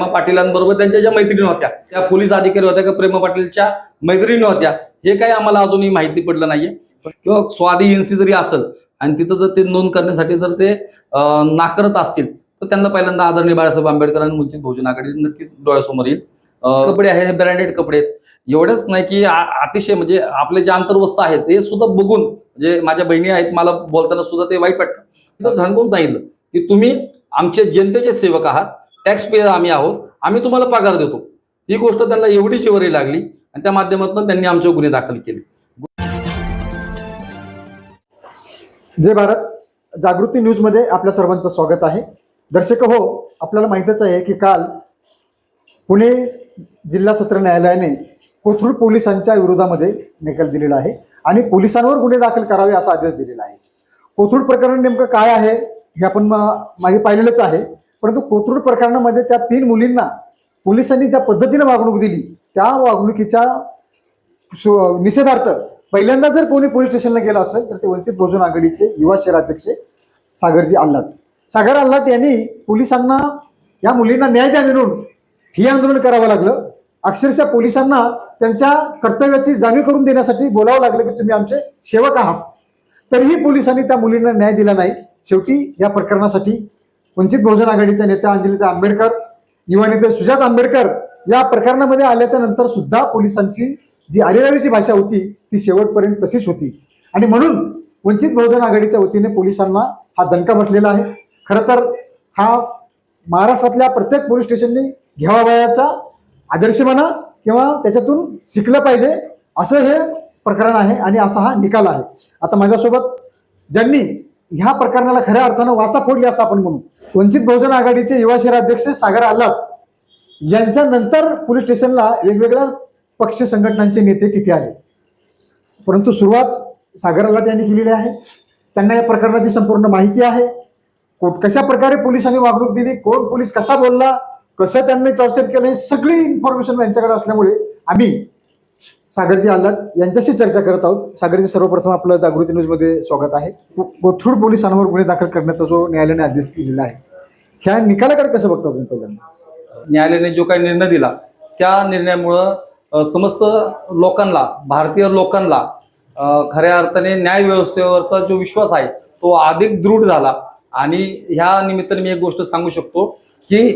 प्रेमा पाटीलांबरोबर त्यांच्या ज्या मैत्रिणी होत्या त्या पोलीस अधिकारी होत्या का प्रेमा पाटीलच्या मैत्रिणी होत्या हे काही आम्हाला अजूनही माहिती पडलं नाहीये. किंवा स्वादी एनसी जरी असेल आणि तिथं जर ते नोंद करण्यासाठी जर ते नाकारत असतील तर त्यांना पहिल्यांदा आदरणीय बाळासाहेब आंबेडकर आणि वंचित बहुजन आघाडी नक्कीच डोळ्यासमोर येईल. कपडे आहे ब्रँडेड कपडे आहेत. एवढंच नाही की अतिशय म्हणजे आपले जे आंतरवस्त्र आहेत ते सुद्धा बघून म्हणजे माझ्या बहिणी आहेत मला बोलताना सुद्धा ते वाईट वाटतं. तर झणकून सांगितलं की तुम्ही आमचे जनतेचे सेवक आहात टॅक्स पेयर आम्ही आहोत. आम्ही तुम्हाला पगार देतो. ही गोष्ट त्यांना एवढी चिवरी लागली आणि त्या माध्यमातून त्यांनी आमच्यावर गुन्हे दाखल केले. जय भारत. जागृती न्यूजमध्ये आपल्या सर्वांचं स्वागत आहे. दर्शक हो आपल्याला माहितच आहे की काल पुणे जिल्हा सत्र न्यायालयाने कोथरूड पोलिसांच्या विरोधामध्ये निकाल दिलेला आहे आणि पोलिसांवर गुन्हे दाखल करावे असा आदेश दिलेला आहे. कोथरूड प्रकरण नेमकं काय आहे हे आपण मागे पाहिलेलंच आहे. परंतु कोथरूड प्रकरणामध्ये त्या तीन मुलींना पोलिसांनी ज्या पद्धतीने वागणूक दिली त्या वागणुकीच्या निषेधार्थ पहिल्यांदा जर कोणी पोलीस स्टेशनला गेलं असेल तर ते वंचित बहुजन आघाडीचे युवा शहराध्यक्ष सागरजी आल्लाट सागर आल्लाट यांनी पोलिसांना या मुलींना न्याय द्या म्हणून हे आंदोलन करावं लागलं. अक्षरशः पोलिसांना त्यांच्या कर्तव्याची जाणीव करून देण्यासाठी बोलावं लागलं की तुम्ही आमचे सेवक आहात. तरीही पोलिसांनी त्या मुलींना न्याय दिला नाही. शेवटी या प्रकरणासाठी वंचित बहुजन आघाडीच्या नेत्या अंजलिता आंबेडकर युवा नेते सुजात आंबेडकर या प्रकरणामध्ये आल्याच्यानंतर सुद्धा पोलिसांची जी अरेरावीची भाषा होती ती शेवटपर्यंत तशीच होती. आणि म्हणून वंचित बहुजन आघाडीच्या वतीने पोलिसांना हा दणका बसलेला आहे. खरं तर हा महाराष्ट्रातल्या प्रत्येक पोलीस स्टेशननी घ्यावावयाचा आदर्श म्हणा किंवा त्याच्यातून शिकलं पाहिजे असं हे प्रकरण आहे आणि असा हा निकाल आहे. आता माझ्यासोबत ज्यांनी ह्या प्रकरणाला खऱ्या अर्थानं वाचा फोडली असं आपण म्हणू. वंचित बहुजन आघाडीचे युवा शहराध्यक्ष सागर आल्लाट यांच्या नंतर पोलीस स्टेशनला वेगवेगळ्या पक्ष संघटनांचे नेते तिथे आले. परंतु सुरुवात सागर आल्लाट यांनी केलेली आहे. त्यांना या प्रकरणाची संपूर्ण माहिती आहे. कोण कशा प्रकारे पोलिसांनी वागणूक दिली कोण पोलीस कसा बोलला कसं त्यांनी टॉर्चर केलं हे सगळी इन्फॉर्मेशन यांच्याकडे असल्यामुळे आम्ही सागरजी आल्लाट यांच्याशी चर्चा करत आहोत. सागरजी सर्वप्रथम आपलं जागृती न्यूजमध्ये स्वागत आहे. कोथरूड पोलिसांवर गुन्हे दाखल करण्याचा जो न्यायालयाने आदेश दिलेला आहे ह्या निकालाकडे कसं बघतो आपण पहिल्यांदा? न्यायालयाने जो काही निर्णय दिला त्या निर्णयामुळं समस्त लोकांना भारतीय लोकांना खऱ्या अर्थाने न्याय व्यवस्थेवरचा जो विश्वास आहे तो अधिक दृढ झाला. आणि ह्या निमित्ताने मी एक गोष्ट सांगू शकतो की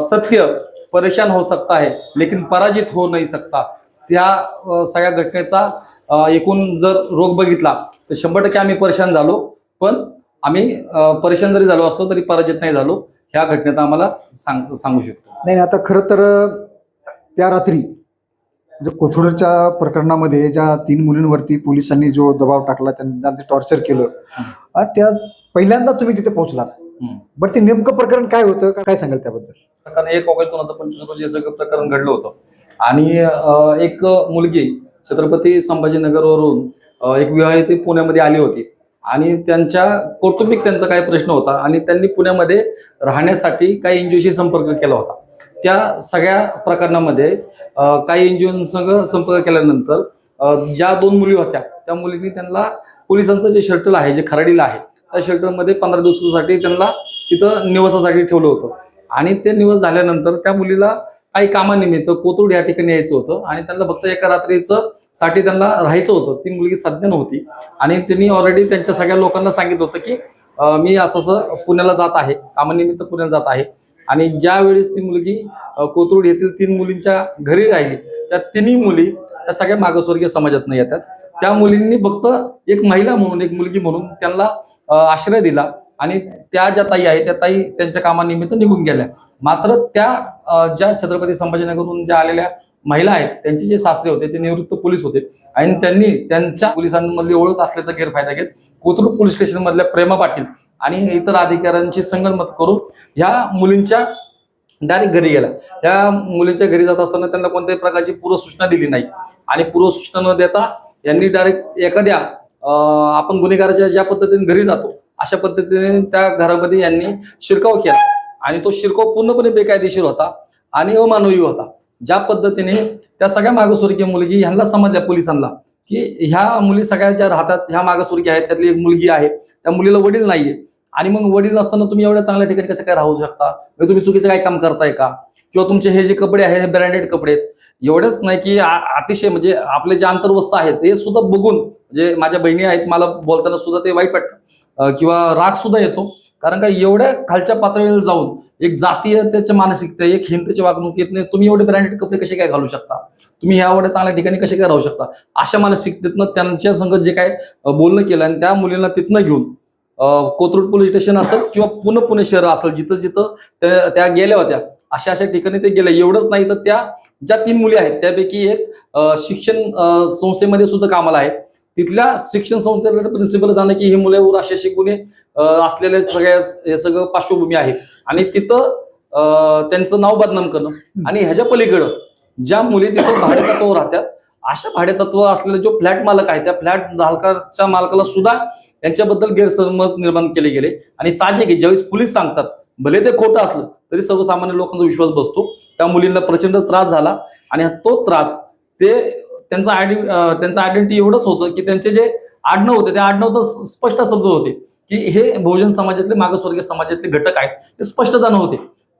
सत्य परेशान हो सकता है लेकिन पराजित हो नाही सकता त्या सगळ्या घटनेचा एकूण जर रोग बघितला तर शंभर टक्के आम्ही परेशान झालो. पण आम्ही परेशान जरी झालो असतो तरी पराजित नाही झालो. ह्या घटनेत आम्हाला सांग सांगू शकतो. नाही आता खरं तर त्या रात्री जो कोथरूडच्या प्रकरणामध्ये ज्या तीन मुलींवरती पोलिसांनी जो दबाव टाकला त्यांना टॉर्चर केलं. त्या पहिल्यांदा तुम्ही तिथे पोहोचलात. बरं ते नेमकं प्रकरण काय होतं? का- काय सांगाल त्याबद्दल? कारण एक ऑगस्ट दोन हजार पंचवीस रोजी हे सगळं प्रकरण घडलं होतं. आणि अं, एक मुलगी छत्रपती संभाजीनगरवरून अं, एक विवाहित पुण्यामध्ये आली होती. आणि त्यांच्या कौटुंबिक त्यांचा काय प्रश्न होता आणि त्यांनी पुण्यामध्ये राहण्यासाठी काही एनजीओशी संपर्क केला होता. त्या सगळ्या प्रकरणामध्ये अं, काही एनजीओ संपर्क केल्यानंतर अं, ज्या दोन मुली होत्या त्या मुलींनी त्यांना पोलिसांचं जे शेल्टर आहे जे खराडीला आहे त्या शेल्टरमध्ये पंधरा दिवसासाठी त्यांना तिथं निवासासाठी ठेवलं होतं. आणि ते निवास झाल्यानंतर त्या मुलीला काही कामानिमित्त कोथरूड या ठिकाणी यायचं होतं आणि त्यांना फक्त एका रात्रीचं साठी त्यांना राहायचं होतं. ती मुलगी सध्या नव्हती. आणि त्यांनी ऑलरेडी त्यांच्या सगळ्या लोकांना सांगितलं होतं की मी असं असं पुण्याला जात आहे. कामानिमित्त पुण्याला जात आहे. आणि ज्या वेळेस ती मुलगी कोथरूड येथील तीन मुलींच्या घरी राहिली त्या तिन्ही मुली त्या सगळ्या मागासवर्गीय समाजातनं येतात. त्या मुलींनी फक्त एक महिला म्हणून एक मुलगी म्हणून त्यांना आश्रय दिला आणि त्या ज्या ताई आहेत त्या ताई त्यांच्या कामानिमित्त निघून गेल्या. मात्र त्या ज्या छत्रपती संभाजीनगरहून ज्या आलेल्या महिला आहेत त्यांचे जे सासरे होते ते निवृत्त पोलीस होते. आणि त्यांनी त्यांच्या पोलिसांमधली ओळख असल्याचा गैरफायदा घेत कोथरूड पोलीस स्टेशनमधल्या प्रेमा पाटील आणि इतर अधिकाऱ्यांशी संगनमत करून ह्या मुलींच्या डायरेक्ट घरी गेला या मुलीच्या घरी जात असताना त्यांना कोणत्याही प्रकारची पूर्वसूचना दिली नाही. आणि पूर्वसूचना न देता यांनी डायरेक्ट एखाद्या आपण गुन्हेगाराच्या ज्या पद्धतीने घरी जातो अशा पद्धतीने त्या घरामध्ये यांनी शिरकाव केला. आणि तो शिरकाव पूर्णपणे बेकायदेशीर होता आणि अमानवी होता. ज्या पद्धतीने त्या सगळ्या मागासवर्गीय मुलगी ह्यांना समजल्या पोलिसांना की ह्या मुली सगळ्या ज्या राहतात ह्या मागासवर्गीय आहेत त्यातली एक मुलगी आहे त्या मुलीला वडील नाहीये. आणि मग वडील नसताना तुम्ही एवढ्या चांगल्या ठिकाणी कसं काय राहू शकता? म्हणजे तुम्ही चुकीचं काय काम करताय का? किंवा तुमचे हे जे कपडे आहेत हे ब्रँडेड कपडे आहेत एवढंच नाही की अतिशय म्हणजे आपले जे अंतर्वस्त आहेत हे सुद्धा बघून म्हणजे माझ्या बहिणी आहेत मला बोलताना सुद्धा ते वाईट वाटतं. किंवा राग सुद्धा येतो. कारण का एवढ्या खालच्या पातळीवर जाऊन एक जातीयतेच्या मानसिकता एक हिंदच्या वागणुकीतने तुम्ही एवढे ब्रँडेड कपडे कसे काय घालू शकता? तुम्ही ह्या एवढ्या चांगल्या ठिकाणी कसे काय राहू शकता? अशा मानसिकतेतनं त्यांच्या संगत जे काय बोलणं केलं आणि त्या मुलींना तिथनं घेऊन कोथरूड पोलीस स्टेशन असेल किंवा पुणे पुणे शहर असेल जिथं जिथं त्या गेल्या होत्या. अशा अशा ठिकाणी ते गेल्या एवढंच नाही तर त्या ज्या तीन मुली आहेत त्यापैकी एक शिक्षण संस्थेमध्ये सुद्धा कामाला आहे. तिथल्या शिक्षण संस्थेला प्रिन्सिपल सांगणं की ही मुलावर असे असे गुन्हे असलेल्या सगळ्या हे सगळं पार्श्वभूमी आहे. आणि तिथं त्यांचं नाव बदनाम करणं. आणि ह्याच्या पलीकडं ज्या मुली तिथं भाडेतत्वावर राहतात अशा भाडेतत्व असलेला जो फ्लॅट मालक आहे त्या फ्लॅट धारकाच्या मालकाला सुद्धा यांच्याबद्दल गैरसमज निर्माण केले गेले. आणि साहजिक आहे ज्यावेळेस पोलीस सांगतात भले ते खोटं असलं तरी सर्वसामान्य लोकांचा विश्वास बसतो. त्या मुलींना प्रचंड त्रास झाला आणि तो त्रास ते त्यांचा त्यांचं आयडेंटिटी एवढंच होतं की त्यांचे जे आडनाव होते ते आडनाव तर स्पष्ट समजत होते की हे बहुजन समाजातले मागासवर्गीय समाजातले घटक आहेत. ते स्पष्ट जाणं होते.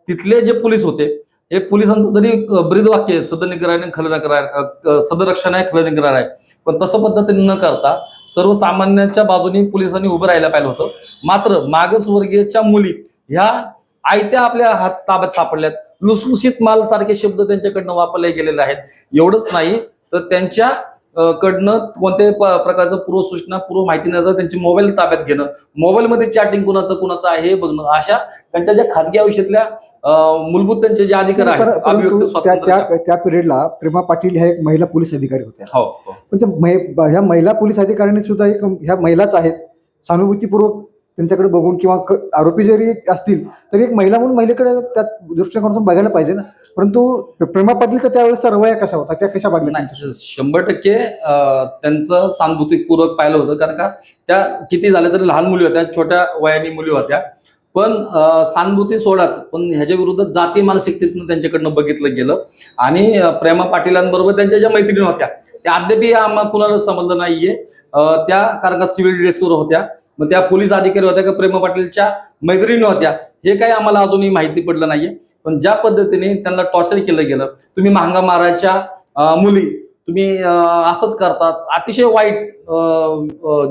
तिथले जे पोलीस होते हे पोलिसांचं जरी ब्रीद वाक्य आहे सदनिग्रह खलनाग्रह सदरक्षण आहे खलनिग्रह आहे. पण तसं पद्धतीने न करता सर्वसामान्यांच्या बाजूने पोलिसांनी उभं राहायला पाहिलं होतं. मात्र मागासवर्गीयच्या मुली ह्या आयत्या आपल्या हात ताब्यात सापडल्यात. लुसलुसीत माल सारखे शब्द त्यांच्याकडनं वापरले गेलेले आहेत. एवढंच नाही तर त्यांच्या कडनं कोणत्याही प्रकारचं पूर्व सूचना पूर्व माहिती न त्यांची मोबाईल ताब्यात घेणं. मोबाईलमध्ये चॅटिंग कुणाचं कुणाचं आहे हे बघणं. अशा त्यांच्या ज्या खाजगी आयुष्यातल्या मूलभूत त्यांचे जे अधिकार आहेत त्या पिरियडला प्रेमा पाटील ह्या एक महिला पोलीस अधिकारी होत्या. हो हो. पण त्या मै- ह्या महिला पोलीस अधिकाऱ्यांनी सुद्धा एक ह्या महिलाच आहेत. सहानुभूतीपूर्वक त्यांच्याकडे बघून किंवा आरोपी जरी असतील तरी एक महिला म्हणून महिलेकडे त्या दृष्टिकोनातून बघायला पाहिजे ना. परंतु प्रेमा पाटीलचा त्यावेळेसचा रवया कसा होता त्या कशा वागल्या नाही शंभर टक्के त्यांचं सहानुभूतीपूर्वक पाहिलं होतं. कारण का त्या किती झाल्या तरी लहान मुली होत्या छोट्या वयानी मुली होत्या. पण अं, सहानुभूती सोडाच. पण ह्याच्या विरुद्ध जाती मानसिकतेतनं त्यांच्याकडनं बघितलं गेलं. आणि प्रेमा पाटीलांबरोबर त्यांच्या ज्या मैत्रिणी होत्या त्या अद्यापही आम्हाला कुणाला समजलं नाहीये. त्या कारण का सिव्हिल ड्रेसवर होत्या. मग त्या पोलीस अधिकारी होत्या का प्रेमा पाटीलच्या मैत्रिणी होत्या हे काही आम्हाला अजूनही माहिती पडलं नाहीये. पण ज्या पद्धतीने त्यांना टॉर्चर केलं गेलं तुम्ही महांगा मारायच्या मुली तुम्ही असंच करतात. अतिशय वाईट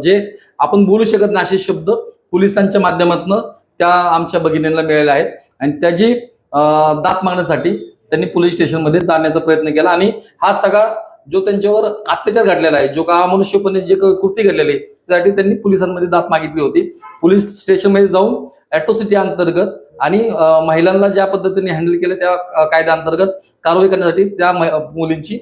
जे आपण बोलू शकत नाही असे शब्द पोलिसांच्या माध्यमातून त्या आमच्या भगिनींना मिळाल्या आहेत. आणि त्याची दात मागण्यासाठी त्यांनी पोलीस स्टेशनमध्ये जाण्याचा प्रयत्न केला. आणि हा सगळा जो त्यांच्यावर अत्याचार घडलेला आहे जो का मनुष्यपणे जे कृती घडलेली आहे, त्यासाठी त्यांनी पोलिसांमध्ये दात मागितली होती. पोलीस स्टेशनमध्ये जाऊन अॅट्रोसिटी अंतर्गत आणि महिलांना ज्या पद्धतीने हँडल केलं त्या कायद्या कायद्याअंतर्गत कारवाई करण्यासाठी त्या मुलींची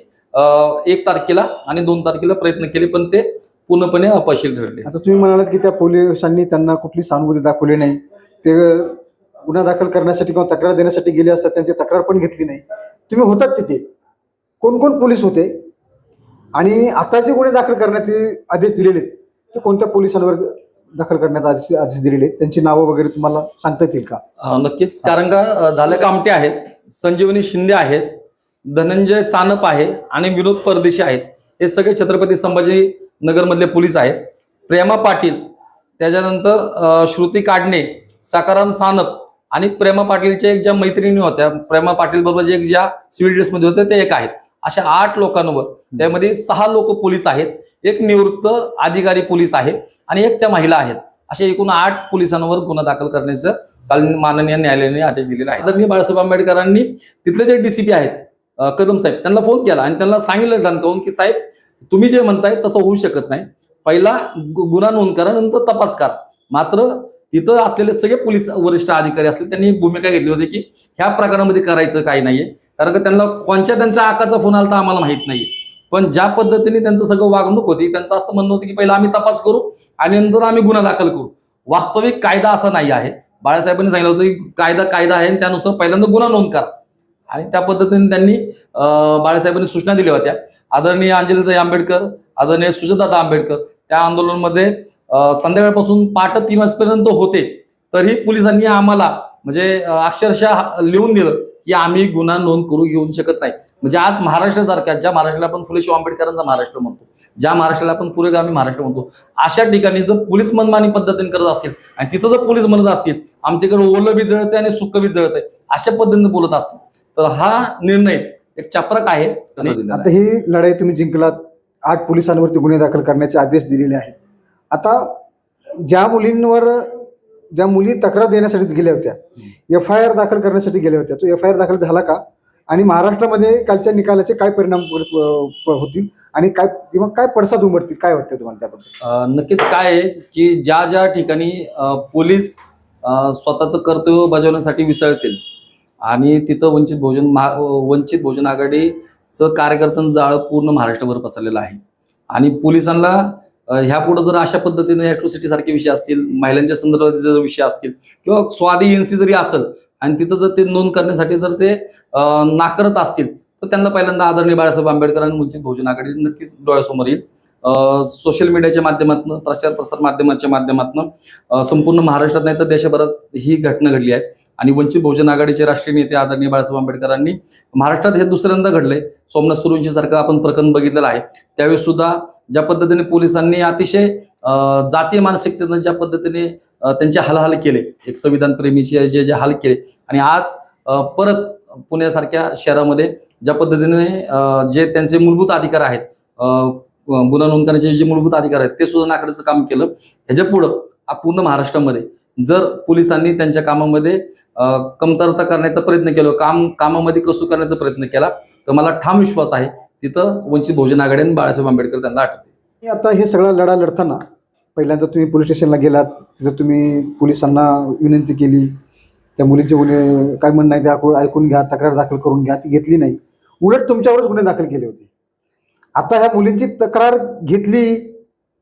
एक तारखेला आणि दोन तारखेला प्रयत्न केले पण ते पूर्णपणे अपयशी ठरले. आता तुम्ही म्हणालात की त्या पोलिसांनी त्यांना कुठली सहानुभूती दाखवली नाही. ते गुन्हा दाखल करण्यासाठी किंवा तक्रार देण्यासाठी गेले असतात त्यांची तक्रार पण घेतली नाही. तुम्ही होतात तिथे. कोण कोण पोलीस होते? आणि आता जे गुन्हे दाखल करण्याचे आदेश दिलेले आहेत, ते कोणत्या पोलिसांवर दाखल करण्याचा आदेश आदेश दिलेले आहेत? त्यांची नावं वगैरे तुम्हाला सांगता येतील का? नक्कीच. कारण का झालं झाले कामटे आहेत संजीवनी शिंदे आहेत धनंजय सानप आहे आणि विनोद परदेशी आहेत. हे सगळे छत्रपती संभाजी नगरमधले पोलीस आहेत. प्रेमा पाटील त्याच्यानंतर श्रुती काडणे सकाराम सानप आणि प्रेमा पाटीलच्या एक ज्या मैत्रिणी होत्या प्रेमा पाटील बरोबर जे एक ज्या सिव्हिल ड्रेसमध्ये होत्या ते एक आहेत. अशा आठ लोकांवर. त्यामध्ये सहा लोक पोलीस आहेत एक निवृत्त अधिकारी पोलीस आहे आणि एक त्या महिला आहेत. अशा एकूण आठ पोलिसांवर गुन्हा दाखल करण्याचं काल माननीय न्यायालयाने आदेश दिलेला आहे. तर मी बाळासाहेब आंबेडकरांनी तिथले जे डीसीपी आहेत कदम साहेब त्यांना फोन केला आणि त्यांना सांगितलं ठणकावून की साहेब तुम्ही जे म्हणताय तसं होऊ शकत नाही. पहिला गुन्हा नोंद करा नंतर तपास करा. मात्र तिथं असलेले सगळे पोलीस वरिष्ठ अधिकारी असले त्यांनी एक भूमिका घेतली होती की ह्या प्रकारामध्ये करायचं काही नाहीये. कारण का त्यांना कोणत्या त्यांच्या आकाचा फोन आला तर आम्हाला माहीत नाहीये. पण ज्या पद्धतीने त्यांचं सगळं वागणूक होती त्यांचं असं म्हणणं होतं की पहिला आम्ही तपास करू आणि नंतर आम्ही गुन्हा दाखल करू. वास्तविक कायदा असा नाही आहे. बाळासाहेबांनी सांगितलं होतं की कायदा कायदा आहे आणि त्यानुसार पहिल्यांदा गुन्हा नोंद करा. आणि त्या पद्धतीने त्यांनी बाळासाहेबांनी सूचना दिल्या होत्या. आदरणीय अंजलीताई आंबेडकर आदरणीय सुजाताता आंबेडकर त्या आंदोलनमध्ये संध्याकाळपासून पाठ तीन वाजपर्यंत होते. तरीही पोलिसांनी आम्हाला म्हणजे अक्षरशः लिहून दिलं की आम्ही गुन्हा नोंद करू घेऊ शकत नाही. म्हणजे आज महाराष्ट्रासारख्या ज्या महाराष्ट्राला आपण फुले शाहू आंबेडकरांचा महाराष्ट्र म्हणतो ज्या महाराष्ट्राला आपण पुरेगामी महाराष्ट्र म्हणतो अशा ठिकाणी जर पोलीस मनमानी पद्धतीने करत असतील आणि तिथं जर पोलीस म्हणत असतील आमच्याकडे ओलं बी जळतंय आणि सुक्क बी जळतंय अशा पद्धतीने बोलत असतील तर हा निर्णय एक चप्रक आहे. तसा दिलेला आहे. आता ही लढाई तुम्ही जिंकलात. आठ पोलिसांवरती गुन्हे दाखल करण्याचे आदेश दिलेले आहेत. आता ज्या मुलींवर ज्या मुली तक्रार देण्यासाठी गेल्या होत्या एफ आय आर दाखल करण्यासाठी गेल्या होत्या तो एफ आय आर दाखल झाला का? आणि महाराष्ट्रामध्ये कालच्या निकालाचे काय परिणाम प- होतील? आणि काय किंवा काय पडसाद उमटतील? काय वाटतं तुम्हाला त्याबद्दल? नक्कीच काय आहे की ज्या ज्या ठिकाणी पोलीस स्वतःचं कर्तव्य बजावण्यासाठी विसळतील आणि तिथं वंचित बहुजन महा वंचित बहुजन आघाडीचं कार्यकर्त्यांचं जाळं पूर्ण महाराष्ट्रभर पसरलेलं आहे. आणि पोलिसांना अं, ह्या जर अशा पद्धतीने ॲट्रोसिटी सारखे विषय असतील महिलांच्या संदर्भात जर विषय असतील किंवा स्वादी एनसी जरी असेल आणि तिथं जर ते नोंद करण्यासाठी जर ते नाकारत असतील तर त्यांना पहिल्यांदा आदरणीय बाळासाहेब आंबेडकर आणि वंचित बहुजन आघाडी नक्कीच डोळ्यासमोर येईल. सोशल मीडियाच्या माध्यमातून प्रचार प्रसार माध्यमाच्या माध्यमातून संपूर्ण महाराष्ट्रात नाही तर देशभरात ही घटना घडली आहे. आणि वंचित बहुजन आघाडीचे राष्ट्रीय नेते आदरणीय बाळासाहेब आंबेडकरांनी महाराष्ट्रात हे दुसऱ्यांदा घडलंय. सोमनाथ सुरूंची सारखं आपण प्रकरण बघितलेलं आहे. त्यावेळेस सुद्धा ज्या पद्धतीने पोलिसांनी अतिशय जातीय मानसिकतेनं ज्या पद्धतीने त्यांचे हालहाल केले एक संविधान प्रेमीचे जे जे हाल केले. आणि आज परत पुण्यासारख्या शहरामध्ये ज्या पद्धतीने जे त्यांचे मूलभूत अधिकार आहेत गुन्हा नोंद करण्याचे जे मूलभूत अधिकार आहेत ते सुद्धा नाकारण्याचं काम केलं. ह्याच्या पुढं पूर्ण महाराष्ट्रामध्ये जर पोलिसांनी त्यांच्या कामामध्ये कमतरता करण्याचा प्रयत्न केला काम कामामध्ये कसू करण्याचा प्रयत्न केला तर मला ठाम विश्वास आहे तिथं वंचित बहुजन आघाडी आणि बाळासाहेब आंबेडकर त्यांना आठवते. आता हे सगळा लढा लढताना पहिल्यांदा तुम्ही पोलीस स्टेशनला गेलात तिथं तुम्ही पोलिसांना विनंती केली. त्या मुलींचे गुन्हे काय म्हणणं आहे ते ऐकू- ऐकून घ्या तक्रार दाखल करून घ्या ती घेतली नाही. उलट तुमच्यावरच गुन्हे दाखल केले होते. आता ह्या मुलींची तक्रार घेतली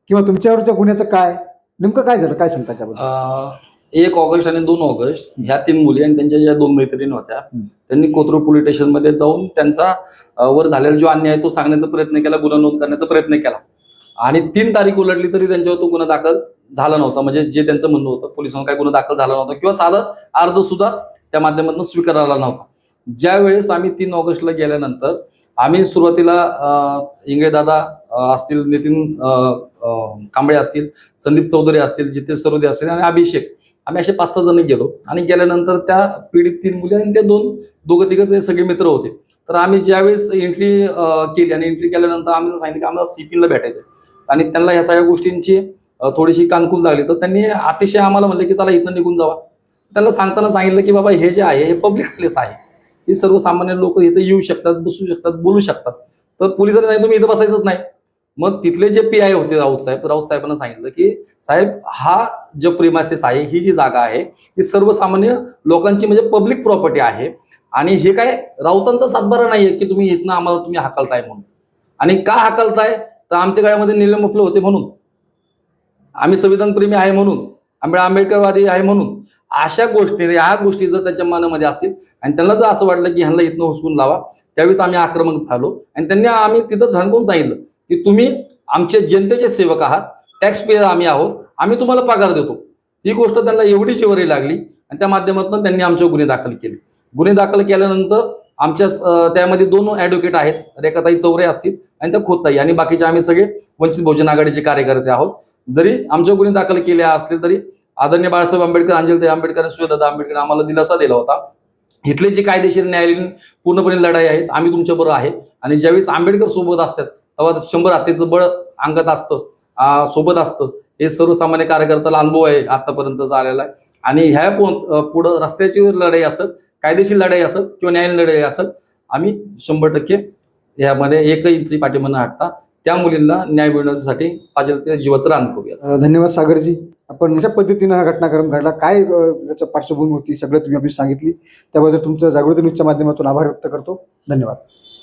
किंवा तुमच्यावरच्या गुन्ह्याचं काय? नेमकं काय झालं? काय सांगता त्याबद्दल? एक ऑगस्ट आणि दोन ऑगस्ट ह्या तीन मुली आणि त्यांच्या ज्या दोन मैत्रिणी होत्या. त्यांनी कोथरूड पोलीस स्टेशनमध्ये जाऊन त्यांचा वर झालेला जो अन्याय आहे तो सांगण्याचा प्रयत्न केला गुन्हा नोंद करण्याचा प्रयत्न केला. आणि तीन तारीख उलटली तरी त्यांच्यावर तो गुन्हा दाखल झाला नव्हता. म्हणजे जे त्यांचं म्हणणं होतं पोलिसांना काही गुन्हा दाखल झाला नव्हता किंवा साधा अर्ज सुद्धा त्या माध्यमातून स्वीकारला नव्हता. ज्या वेळेस आम्ही तीन ऑगस्टला गेल्यानंतर आम्ही सुरुवातीला अं, इंगळे दादा असतील नितीन कांबळे असतील संदीप चौधरी असतील जितेश सरोदे असतील आणि अभिषेक. आम्ही असे पाच सहा जण गेलो. आणि गेल्यानंतर त्या पिढीत तीन मुली आणि ते दोन दोघं तिघं सगळे मित्र होते. तर आम्ही ज्यावेळेस एंट्री केली आणि एंट्री केल्यानंतर आम्ही सांगितलं की आम्हाला सीपीला भेटायचं आहे आणि त्यांना ह्या सगळ्या गोष्टींची थोडीशी कानकुल लागली. तर त्यांनी अतिशय आम्हाला म्हणले की चला इथनं निघून जावा. त्यांना सांगताना सांगितलं की बाबा हे जे आहे हे पब्लिक प्लेस आहे. ही सर्वसामान्य लोक इथं येऊ शकतात बसू शकतात बोलू शकतात. तर पोलिसांनी नाही तुम्ही इथं बसायचंच नाही. मग तिथले जे पी आय होते राऊत साहेब राऊत साहेबांना सांगितलं की साहेब हा जो प्रेमासेस आहे ही जी जागा आहे ही सर्वसामान्य लोकांची म्हणजे पब्लिक प्रॉपर्टी आहे आणि हे काय राऊतांचा सातबारा नाहीये की तुम्ही इथनं आम्हाला तुम्ही हाकलताय म्हणून. आणि का हाकलताय? तर आमच्या गाळ्यामध्ये निलंबफले होते म्हणून. आम्ही संविधान प्रेमी आहे म्हणून. आंबेड आंबेडकरवादी आहे म्हणून. अशा गोष्टी ह्या गोष्टी जर त्याच्या मनामध्ये असतील आणि त्यांना जर असं वाटलं की ह्यांना इथनं हुसकून लावा त्यावेळेस आम्ही आक्रमक झालो. आणि त्यांनी आम्ही तिथं ठणकून सांगितलं की तुम्ही आमचे जनतेचे सेवक आहात टॅक्स पेयर आम्ही आहोत आम्ही तुम्हाला पगार देतो. ही गोष्ट त्यांना एवढी चिवरी लागली आणि त्या माध्यमातून त्यांनी आमच्यावर गुन्हे दाखल केले. गुन्हे दाखल केल्यानंतर आमच्या त्यामध्ये दोन ॲडव्होकेट आहेत. रेखाताई चौरे असतील आणि त्या खोताई आणि बाकीचे आम्ही सगळे वंचित बहुजन आघाडीचे कार्यकर्ते आहोत. जरी आमच्या गुन्हे दाखल केले असले तरी आदरणीय बाळासाहेब आंबेडकर अंजलताई आंबेडकर आणि आंबेडकर आम्हाला दिलासा दिला होता. इथले जे कायदेशीर न्यायालयीन पूर्णपणे लढाई आहेत आम्ही तुमच्याबरोबर आहे. आणि ज्यावेळेस आंबेडकर सोबत असतात तेव्हा शंभर हत्तीचं बळ अंगात असतं सोबत असतं. हे सर्वसामान्य कार्यकर्त्याला अनुभव आहे आतापर्यंत आलेला आहे. आणि ह्या पुढं रस्त्याची लढाई असत कायदेशीर लढाई असत किंवा न्यायालयीन लढाई असत आम्ही शंभर टक्के यामध्ये एकही इंची पाठीमागं हटता त्या मुलींना न्याय मिळवण्यासाठी पाहिजे ते जीवाचं रान करूया धन्यवाद सागरजी. आपण अशा पद्धतीनं हा घटनाक्रम घडला. काय अ, त्याचं पार्श्वभूमी होती सगळं तुम्ही आपली सांगितली. त्याबद्दल तुमचं जागृती न्यूजच्या माध्यमातून आभार व्यक्त करतो. धन्यवाद.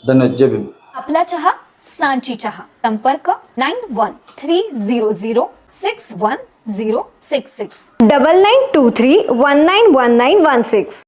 धन्यवाद. जय भीम. आपला चहा सांची चहा. संपर्क nine one three zero zero six one zero six six. Double nine two three one nine one nine one six.